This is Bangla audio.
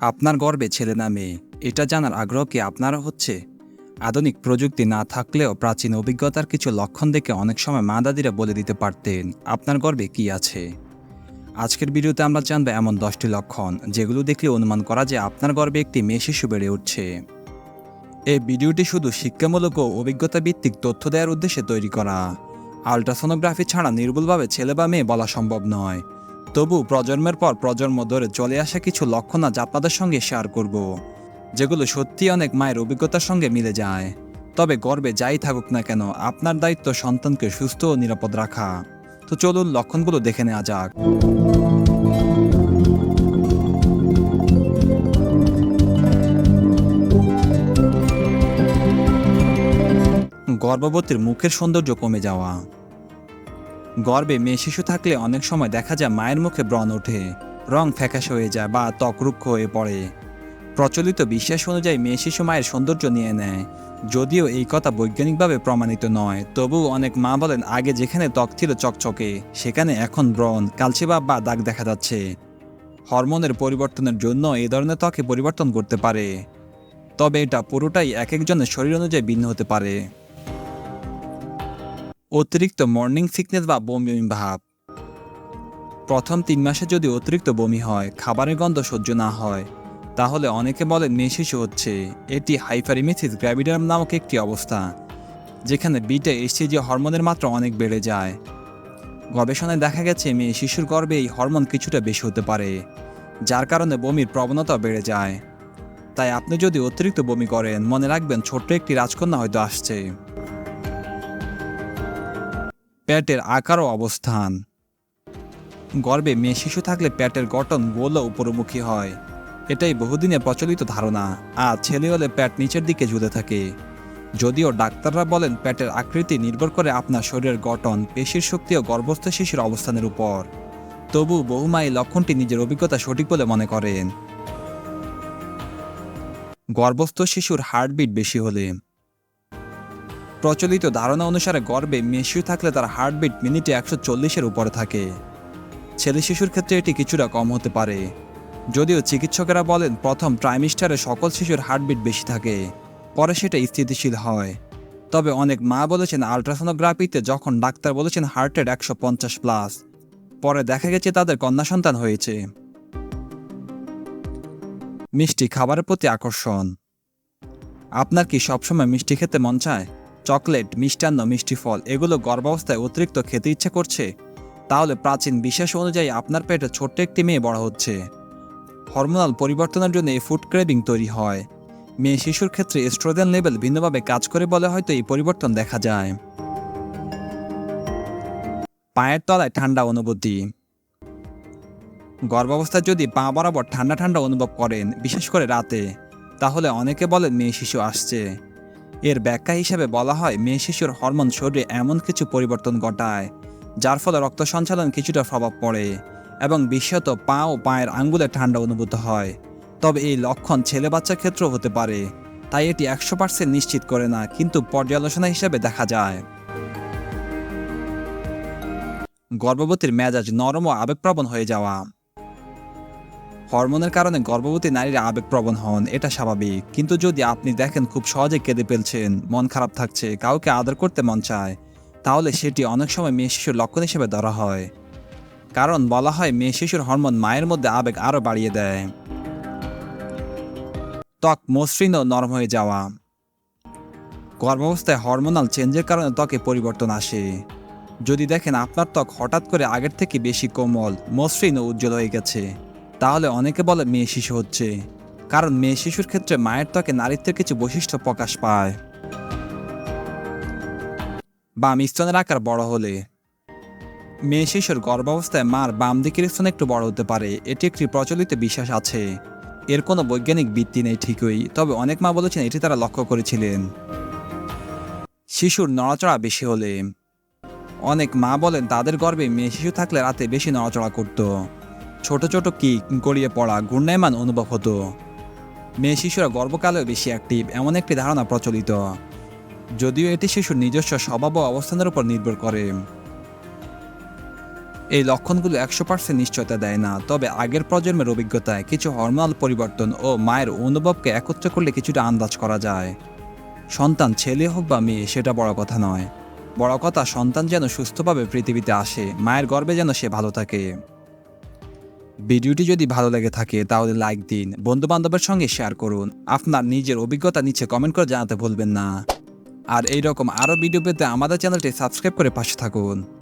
আপনার গর্বে ছেলে না মেয়ে, এটা জানার আগ্রহ কি আপনারও হচ্ছে? আধুনিক প্রযুক্তি না থাকলেও প্রাচীন অভিজ্ঞতার কিছু লক্ষণ দেখে অনেক সময় মা দাদিরা বলে দিতে পারতেন, আপনার গর্বে কি আছে? আজকের ভিডিওতে আমরা জানব এমন দশটি লক্ষণ, যেগুলো দেখলে অনুমান করা যে আপনার গর্বে একটি মেয়ে শিশু বেড়ে উঠছে। এই ভিডিওটি শুধু শিক্ষামূলক ও অভিজ্ঞতা ভিত্তিক তথ্য দেওয়ার উদ্দেশ্যে তৈরি করা। আলট্রাসোনোগ্রাফি ছাড়া নির্ভুলভাবে ছেলে বা মেয়ে বলা সম্ভব নয়। তবু প্রজন্মের পর প্রজন্ম ধরে চলে আসা কিছু লক্ষণ আজ আপনাদের সঙ্গে শেয়ার করব, যেগুলো সত্যি অনেক মায়ের অভিজ্ঞতার সঙ্গে মিলে যায়। তবে গর্বে যাই থাকুক না কেন, আপনার দায়িত্ব সন্তানকে সুস্থ ও নিরাপদ রাখা। তো চলুন লক্ষণগুলো দেখে নেওয়া যাক। গর্ভবতীর মুখের সৌন্দর্য কমে যাওয়া গর্ভে মেয়ে শিশু থাকলে অনেক সময় দেখা যায় মায়ের মুখে ব্রণ ওঠে, রং ফ্যাকাশে হয়ে যায় বা ত্বক রুক্ষ হয়ে পড়ে। প্রচলিত বিশ্বাস অনুযায়ী মেয়ে শিশু মায়ের সৌন্দর্য নিয়ে নেয়। যদিও এই কথা বৈজ্ঞানিকভাবে প্রমাণিত নয় তবু অনেক মা বলেন আগে যেখানে ত্বক ছিল চকচকে, সেখানে এখন ব্রণ কালচিবাব বা দাগ দেখা যাচ্ছে। হরমোনের পরিবর্তনের জন্য এই ধরনের ত্বকে পরিবর্তন করতে পারে। তবে এটা পুরোটাই এক একজনের শরীর অনুযায়ী ভিন্ন হতে পারে। অতিরিক্ত মর্নিং সিকনেস বা বমি ভাব। প্রথম তিন মাসে যদি অতিরিক্ত বমি হয়, খাবারের গন্ধ সহ্য না হয়, তাহলে অনেকে বলে শিশু হচ্ছে। এটি হাইফারিমিথিস গ্র্যাভিডাম নামক একটি অবস্থা, যেখানে বিটা এসিজি হরমোনের মাত্রা অনেক বেড়ে যায়। গবেষণায় দেখা গেছে, মেয়ে শিশুর গর্ভে এই হরমোন কিছুটা বেশি হতে পারে, যার কারণে বমির প্রবণতা বেড়ে যায়। তাই আপনি যদি অতিরিক্ত বমি করেন, মনে রাখবেন ছোট্ট একটি রাজকন্যা হয়তো আসছে। পেটের আকার ও অবস্থান। গর্ভে মেয়ে শিশু থাকলে পেটের গঠন গোল ও উপরমুখী হয়। এটাই বহুদিনের প্রচলিত ধারণা। আর ছেলে হলে পেট নিচের দিকে ঝুলে থাকে। যদিও ডাক্তাররা বলেন পেটের আকৃতি নির্ভর করে আপনার শরীরের গঠন, পেশির শক্তি ও গর্ভস্থ শিশুর অবস্থানের উপর। তবু বহুমা এই লক্ষণটি নিজের অভিজ্ঞতা সঠিক বলে মনে করেন। গর্ভস্থ শিশুর হার্টবিট বেশি হলে প্রচলিত ধারণা অনুসারে গর্ভে মেয়ে শিশু থাকলে তার হার্টবিট মিনিটে একশো চল্লিশের উপরে থাকে। ছেলে শিশুর ক্ষেত্রে এটি কিছুটা কম হতে পারে। যদিও চিকিৎসকেরা বলেন প্রথম ট্রাইমিস্টারে সকল শিশুর হার্টবিট বেশি থাকে, পরে সেটা স্থিতিশীল হয়। তবে অনেক মা বলেছেন আলট্রাসোনোগ্রাফিতে যখন ডাক্তার বলেছেন হার্ট রেট একশো পঞ্চাশ প্লাস, পরে দেখা গেছে তাদের কন্যা সন্তান হয়েছে। মিষ্টি খাবারের প্রতি আকর্ষণ। আপনার কি সবসময় মিষ্টি খেতে মন চায়? চকলেট, মিষ্টান্ন, মিষ্টি ফল, এগুলো গর্ভাবস্থায় অতিরিক্ত খেতে ইচ্ছে করছে। তাহলে প্রাচীন বিশ্বাস অনুযায়ী আপনার পেটে ছোট্ট একটি মেয়ে বড় হচ্ছে। হরমোনাল পরিবর্তনের জন্য এই ফুড ক্রেভিং তৈরি হয়। মেয়ে শিশুর ক্ষেত্রে এস্ট্রোজেন লেভেল ভিন্নভাবে কাজ করে বলে হয়তো এই পরিবর্তন দেখা যায়। পায়ের তলায় ঠান্ডা অনুভূতি। গর্ভাবস্থায় যদি পা বরাবর ঠান্ডা ঠান্ডা অনুভব করেন, বিশেষ করে রাতে, তাহলে অনেকে বলেন মেয়ে শিশু আসছে। এর ব্যাখ্যা হিসেবে বলা হয়, মেয়ে শিশুর হরমোন শরীরে এমন কিছু পরিবর্তন ঘটায়, যার ফলে রক্ত সঞ্চালন কিছুটা প্রভাব পড়ে এবং বিশেষত পা ও পায়ের আঙ্গুলে ঠান্ডা অনুভূত হয়। তবে এই লক্ষণ ছেলে বাচ্চার ক্ষেত্রেও হতে পারে, তাই এটি একশো পার্সেন্ট নিশ্চিত করে না, কিন্তু পর্যালোচনা হিসেবে দেখা যায়। গর্ভবতীর মেজাজ নরম ও আবেগপ্রবণ হয়ে যাওয়া। হরমোনের কারণে গর্ভবতী নারীরা আবেগপ্রবণ হন, এটা স্বাভাবিক। কিন্তু যদি আপনি দেখেন খুব সহজে কেঁদে ফেলছেন, মন খারাপ থাকছে, কাউকে আদর করতে মন চায়, তাহলে সেটি অনেক সময় মেয়ে শিশুর লক্ষণ হিসেবে ধরা হয়। কারণ বলা হয় মেয়ে শিশুর হরমোন মায়ের মধ্যে আবেগ আরও বাড়িয়ে দেয়। ত্বক মসৃণ ও নরম হয়ে যাওয়া। গর্ভাবস্থায় হরমোনাল চেঞ্জের কারণে ত্বকে পরিবর্তন আসে। যদি দেখেন আপনার ত্বক হঠাৎ করে আগের থেকে বেশি কোমল, মসৃণ ও উজ্জ্বল হয়ে গেছে তাহলে অনেকে বলে মেয়ে শিশু হচ্ছে। কারণ মেয়ে শিশুর ক্ষেত্রে মায়ের ত্বকে নারীত্বের কিছু বৈশিষ্ট্য প্রকাশ পায়। বা স্তনের আকার বড় হলে মেয়ে শিশুর গর্ভাবস্থায় মার বাম দিকের স্তন একটু বড় হতে পারে। এটি একটি প্রচলিত বিশ্বাস আছে। এর কোনো বৈজ্ঞানিক ভিত্তি নেই ঠিকই, তবে অনেক মা বলেছেন এটি তারা লক্ষ্য করেছিলেন। শিশুর নড়াচড়া বেশি হলে অনেক মা বলেন তাদের গর্ভে মেয়ে শিশু থাকলে রাতে বেশি নড়াচড়া করত। ছোট ছোট কিক গড়িয়ে পড়া ঘূর্ণায়মান অনুভব হতো। মেয়ে শিশুরা গর্ভকালেও বেশি অ্যাক্টিভ এমন একটি ধারণা প্রচলিত। যদিও এটি শিশুর নিজস্ব স্বভাব অবস্থানের উপর নির্ভর করে। এই লক্ষণগুলো একশো পার্সেন্ট নিশ্চয়তা দেয় না, তবে আগের প্রজন্মের অভিজ্ঞতায় কিছু হরমোনাল পরিবর্তন ও মায়ের অনুভবকে একত্র করলে কিছুটা আন্দাজ করা যায়। সন্তান ছেলে হোক বা মেয়ে, সেটা বড় কথা নয়। বড় কথা, সন্তান যেন সুস্থভাবে পৃথিবীতে আসে, মায়ের গর্বে যেন সে ভালো থাকে। ভিডিওটি যদি ভালো লেগে থাকে, তাহলে লাইক দিন, বন্ধুবান্ধবের সঙ্গে শেয়ার করুন। আপনার নিজের অভিজ্ঞতা নিচে কমেন্ট করে জানাতে ভুলবেন না। আর এইরকম আরও ভিডিও পেতে আমাদের চ্যানেলটি সাবস্ক্রাইব করে পাশে থাকুন।